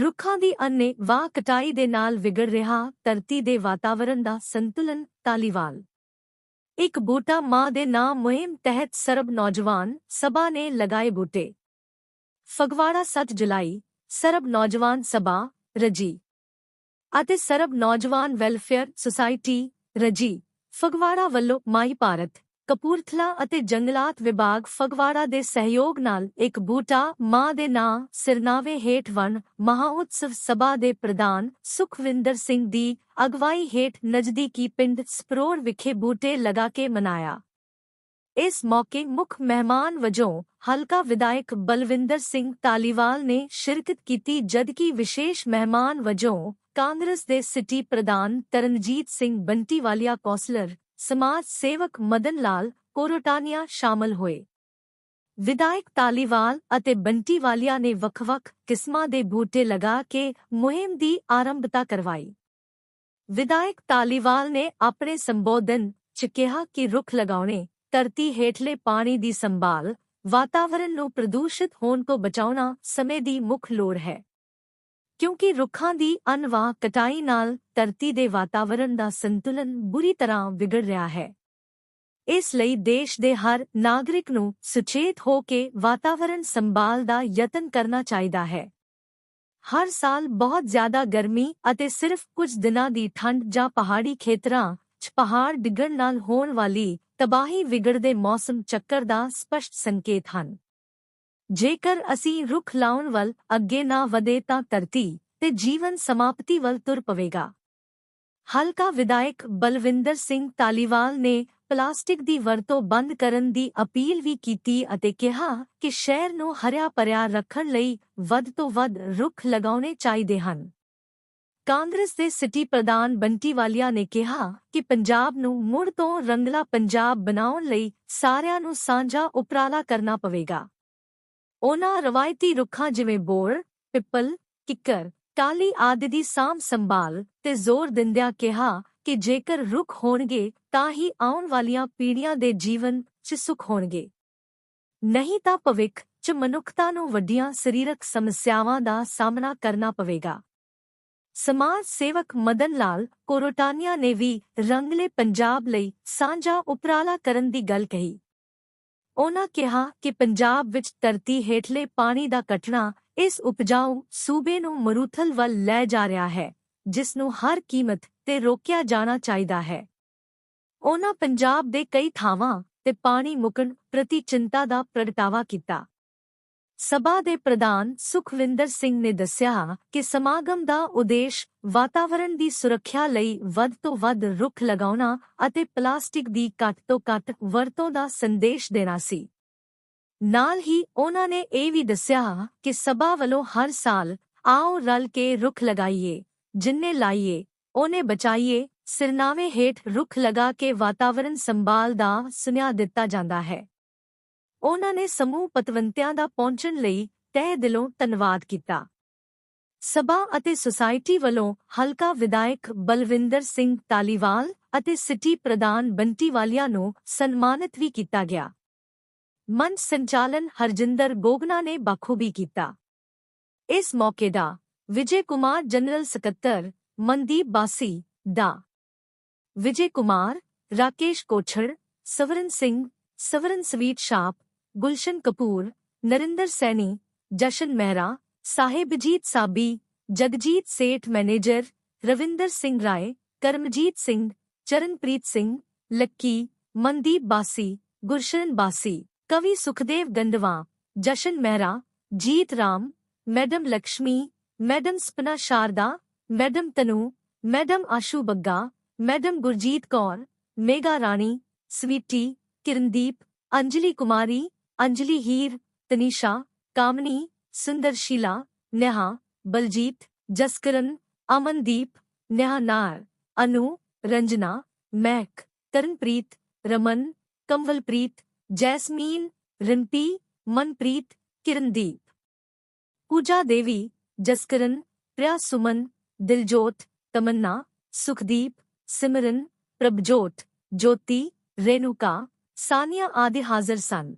ਰੁੱਖਾਂ ਦੀ ਅੰਨੇ ਵਾਹ ਕਟਾਈ ਦੇ ਨਾਲ ਵਿਗੜ ਰਿਹਾ ਧਰਤੀ ਦੇ ਵਾਤਾਵਰਣ ਦਾ ਸੰਤੁਲਨ ਤਾਲੀਵਾਲ। ਇੱਕ ਬੂਟਾ ਮਾਂ ਦੇ ਨਾਮ ਮੁਹਿੰਮ ਤਹਿਤ ਸਰਬ ਨੌਜਵਾਨ ਸਭਾ ਨੇ ਲਗਾਏ ਬੂਟੇ। ਫਗਵਾੜਾ 7 ਜੁਲਾਈ, ਸਰਬ ਨੌਜਵਾਨ ਸਭਾ, ਰਜੀ। ਅਤੇ ਸਰਬ ਨੌਜਵਾਨ ਵੈਲਫੇਅਰ ਸੁਸਾਇਟੀ, ਰਜੀ। ਫਗਵਾੜਾ ਵੱਲੋਂ ਮਾਈ ਭਾਰਤ ਕਪੂਰਥਲਾ ਅਤੇ ਜੰਗਲਾਤ ਵਿਭਾਗ ਫਗਵਾੜਾ ਦੇ ਸਹਿਯੋਗ ਨਾਲ ਇੱਕ ਬੂਟਾ ਮਾਂ ਦੇ ਨਾਂ ਸਿਰਨਾਵੇ ਹੇਠ ਵਨ ਮਹਾਉਤਸਵ ਸਭਾ ਦੇ ਪ੍ਰਧਾਨ ਸੁਖਵਿੰਦਰ ਸਿੰਘ ਦੀ ਅਗਵਾਈ ਹੇਠ ਨਜ਼ਦੀਕੀ ਪਿੰਡ ਸਪਰੋਰ ਵਿਖੇ ਬੂਟੇ ਲਗਾ ਕੇ ਮਨਾਇਆ। ਇਸ ਮੌਕੇ ਮੁੱਖ ਮਹਿਮਾਨ ਵਜੋਂ ਹਲਕਾ ਵਿਧਾਇਕ ਬਲਵਿੰਦਰ ਸਿੰਘ ਤਾਲੀਵਾਲ ਨੇ ਸ਼ਿਰਕਤ ਕੀਤੀ, ਜਦਕਿ ਵਿਸ਼ੇਸ਼ ਮਹਿਮਾਨ ਵਜੋਂ ਕਾਂਗਰਸ ਦੇ ਸਿਟੀ ਪ੍ਰਧਾਨ ਤਰਨਜੀਤ ਸਿੰਘ ਬੰਟੀਵਾਲੀਆ ਕੌਂਸਲਰ ਸਮਾਜ ਸੇਵਕ ਮਦਨ ਲਾਲ ਕੋਰੋਟਾਨੀਆ ਸ਼ਾਮਲ ਹੋਏ। ਵਿਧਾਇਕ ਤਾਲੀਵਾਲ ਅਤੇ ਬੰਟੀ ਵਾਲੀਆ ਨੇ ਵੱਖ-ਵੱਖ ਕਿਸਮਾਂ ਦੇ ਬੂਟੇ ਲਗਾ ਕੇ ਮੁਹਿੰਮ ਦੀ ਆਰੰਭਤਾ ਕਰਵਾਈ। ਵਿਧਾਇਕ ਤਾਲੀਵਾਲ ਨੇ ਆਪਣੇ ਸੰਬੋਧਨ ਚ ਕਿਹਾ ਕਿ ਰੁੱਖ ਲਗਾਉਣੇ, ਧਰਤੀ ਹੇਠਲੇ ਪਾਣੀ ਦੀ ਸੰਭਾਲ ਵਾਤਾਵਰਣ ਨੂੰ ਪ੍ਰਦੂਸ਼ਿਤ ਹੋਣ ਤੋਂ ਬਚਾਉਣਾ ਸਮੇਂ ਦੀ ਮੁੱਖ ਲੋੜ ਹੈ। ਕਿਉਂਕਿ ਰੁੱਖਾਂ ਦੀ ਅਨਵਾਹ ਕਟਾਈ ਨਾਲ ਧਰਤੀ ਦੇ ਵਾਤਾਵਰਣ ਦਾ ਸੰਤੁਲਨ ਬੁਰੀ ਤਰ੍ਹਾਂ ਵਿਗੜ ਰਿਹਾ ਹੈ। ਇਸ ਲਈ ਦੇਸ਼ ਦੇ ਹਰ ਨਾਗਰਿਕ ਨੂੰ ਸੁਚੇਤ ਹੋ ਕੇ ਵਾਤਾਵਰਣ ਸੰਭਾਲ ਦਾ ਯਤਨ ਕਰਨਾ ਚਾਹੀਦਾ ਹੈ। ਹਰ ਸਾਲ ਬਹੁਤ ਜ਼ਿਆਦਾ ਗਰਮੀ ਅਤੇ ਸਿਰਫ ਕੁਝ ਦਿਨਾਂ ਦੀ ਠੰਡ ਜਾਂ ਪਹਾੜੀ ਖੇਤਰਾਂ 'ਚ ਪਹਾੜ ਡਿੱਗਣ ਨਾਲ ਹੋਣ ਵਾਲੀ ਤਬਾਹੀ ਵਿਗੜਦੇ ਮੌਸਮ ਚੱਕਰ ਦਾ ਸਪਸ਼ਟ ਸੰਕੇਤ ਹਨ। ਜੇਕਰ ਅਸੀਂ ਰੁੱਖ ਲਾਉਣ ਵੱਲ ਅੱਗੇ ਨਾ ਵਧੇ ਤਾਂ ਧਰਤੀ ਤੇ ਜੀਵਨ ਸਮਾਪਤੀ ਵੱਲ ਤੁਰ ਪਵੇਗਾ। ਹਲਕਾ ਵਿਧਾਇਕ ਬਲਵਿੰਦਰ ਸਿੰਘ ਤਾਲੀਵਾਲ ਨੇ ਪਲਾਸਟਿਕ ਦੀ ਵਰਤੋਂ ਬੰਦ ਕਰਨ ਦੀ ਅਪੀਲ ਵੀ ਕੀਤੀ ਅਤੇ ਕਿਹਾ ਕਿ ਸ਼ਹਿਰ ਨੂੰ ਹਰਿਆ ਭਰਿਆ ਰੱਖਣ ਲਈ ਵੱਧ ਤੋਂ ਵੱਧ ਰੁੱਖ ਲਗਾਉਣੇ ਚਾਹੀਦੇ ਹਨ। ਕਾਂਗਰਸ ਦੇ ਸਿਟੀ ਪ੍ਰਧਾਨ ਬੰਟੀ ਵਾਲੀਆ ਨੇ ਕਿਹਾ ਕਿ ਪੰਜਾਬ ਨੂੰ ਮੁੜ ਤੋਂ ਰੰਗਲਾ ਪੰਜਾਬ ਬਣਾਉਣ ਲਈ ਸਾਰਿਆਂ ਨੂੰ ਸਾਂਝਾ ਉਪਰਾਲਾ ਕਰਨਾ ਪਵੇਗਾ। ਉਹਨਾਂ ਰਵਾਇਤੀ ਰੁੱਖਾਂ ਜਿਵੇਂ ਬੋਰ, ਪਿੱਪਲ, ਕਿੱਕਰ ਟਾਲੀ ਆਦਿ ਦੀ ਸਾਂਭ ਸੰਭਾਲ ਤੇ ਜ਼ੋਰ ਦਿੰਦਿਆਂ ਕਿਹਾ ਕਿ ਜੇਕਰ ਰੁੱਖ ਹੋਣਗੇ ਤਾਂ ਹੀ ਆਉਣ ਵਾਲੀਆਂ ਪੀੜ੍ਹੀਆਂ ਦੇ ਜੀਵਨ 'ਚ ਸੁਖ ਹੋਣਗੇ। ਨਹੀਂ ਤਾਂ ਭਵਿੱਖ 'ਚ ਮਨੁੱਖਤਾ ਨੂੰ ਵੱਡੀਆਂ ਸਰੀਰਕ ਸਮੱਸਿਆਵਾਂ ਦਾ ਸਾਹਮਣਾ ਕਰਨਾ ਪਵੇਗਾ। ਸਮਾਜ ਸੇਵਕ ਮਦਨ ਲਾਲ ਕੋਰੋਟਾਨੀਆ ਨੇ ਵੀ ਰੰਗਲੇ ਪੰਜਾਬ ਲਈ ਸਾਂਝਾ ਉਪਰਾਲਾ ਕਰਨ ਦੀ ਗੱਲ ਕਹੀ। ਉਨ੍ਹਾਂ ਕਿਹਾ ਕਿ ਪੰਜਾਬ ਵਿੱਚ ਧਰਤੀ ਹੇਠਲੇ ਪਾਣੀ ਦਾ ਕਟਣਾ ਇਸ ਉਪਜਾਊ ਸੂਬੇ ਨੂੰ ਮਰੂਥਲ ਵੱਲ ਲੈ ਜਾ ਰਿਹਾ ਹੈ, ਜਿਸ ਨੂੰ ਹਰ ਕੀਮਤ ਤੇ ਰੋਕਿਆ ਜਾਣਾ ਚਾਹੀਦਾ ਹੈ। ਉਹਨਾਂ ਪੰਜਾਬ ਦੇ ਕਈ ਥਾਵਾਂ ਤੇ ਪਾਣੀ ਮੁਕਣ ਪ੍ਰਤੀ ਚਿੰਤਾ ਦਾ ਪ੍ਰਗਟਾਵਾ ਕੀਤਾ। ਸਭਾ ਦੇ ਪ੍ਰਧਾਨ ਸੁਖਵਿੰਦਰ ਸਿੰਘ ਨੇ ਦੱਸਿਆ ਕਿ ਸਮਾਗਮ ਦਾ ਉਦੇਸ਼ ਵਾਤਾਵਰਣ ਦੀ ਸੁਰੱਖਿਆ ਲਈ ਵੱਧ ਤੋਂ ਵੱਧ ਰੁੱਖ ਲਗਾਉਣਾ ਅਤੇ ਪਲਾਸਟਿਕ ਦੀ ਘੱਟ ਤੋਂ ਘੱਟ ਵਰਤੋਂ ਦਾ ਸੰਦੇਸ਼ ਦੇਣਾ ਸੀ। ਨਾਲ ਹੀ ਉਹਨਾਂ ਨੇ ਇਹ ਵੀ ਦੱਸਿਆ ਕਿ ਸਭਾ ਵੱਲੋਂ ਹਰ ਸਾਲ ਆਓ ਰਲ ਕੇ ਰੁੱਖ ਲਗਾਈਏ, ਜਿੰਨੇ ਲਾਈਏ, ਉਹਨੇ ਬਚਾਈਏ, ਸਿਰਨਾਵੇ ਹੇਠ ਰੁੱਖ ਲਗਾ ਕੇ ਵਾਤਾਵਰਣ ਸੰਭਾਲ ਦਾ ਸੁਨੇਹਾ ਦਿੱਤਾ ਜਾਂਦਾ ਹੈ। ਉਹਨਾਂ ਨੇ ਸਮੂਹ ਪਤਵੰਤਿਆਂ ਦਾ ਪਹੁੰਚਣ ਲਈ ਤਹਿ ਦਿਲੋਂ ਧੰਨਵਾਦ ਕੀਤਾ। ਸਭਾ ਅਤੇ ਸੁਸਾਇਟੀ ਵੱਲੋਂ ਹਲਕਾ ਵਿਧਾਇਕ ਬਲਵਿੰਦਰ ਸਿੰਘ ਤਾਲੀਵਾਲ ਅਤੇ ਸਿਟੀ ਪ੍ਰਧਾਨ ਬੰਟੀ ਵਾਲੀਆ ਨੂੰ ਸਨਮਾਨਿਤ ਵੀ ਕੀਤਾ ਗਿਆ। ਮੰਚ ਸੰਚਾਲਨ ਹਰਜਿੰਦਰ ਗੋਗਨਾ ਨੇ ਬਖੂਬੀ ਕੀਤਾ। ਇਸ ਮੌਕੇ ਦਾ ਵਿਜੇ ਕੁਮਾਰ ਜਨਰਲ ਸਕੱਤਰ ਮਨਦੀਪ ਬਾਸੀ ਦਾ। Vijay Kumar, Rakesh Kochhar, Swaran Singh, Swaran sweet shop Gulshan Kapoor, Narinder Saini, Jashan Mehra Sahebjeet Sabi, Jagjeet Seth manager, Ravinder Singh Rai, Karamjeet Singh, Charanpreet Singh, Lucky, Mandeep Basi Gurshan Basi, कवि Sukhdev Gandwa Jashan Mehra, Jeet Ram, madam Lakshmi, madam Sapna Sharda, madam Tanu, madam Ashu Bagga, madam Gurjeet Kaur, Mega Rani, Sweety, Kirandeep, Anjali Kumari Anjali Heer, Tanisha, Kamni Sundarsheela Neha, Baljeet Jaskaran Amandeep, Neha Nar, Anu, Ranjana, Mac Taranpreet Raman, Kanwalpreet, Jasmine, Rimpy, Manpreet, Kirandeep. Pooja Devi Jaskaran Priya Suman, Diljot, Tamanna, Sukhdeep, Simran, Prabhjot, Jyoti, Renuka, Sania आदि हाजिर सन।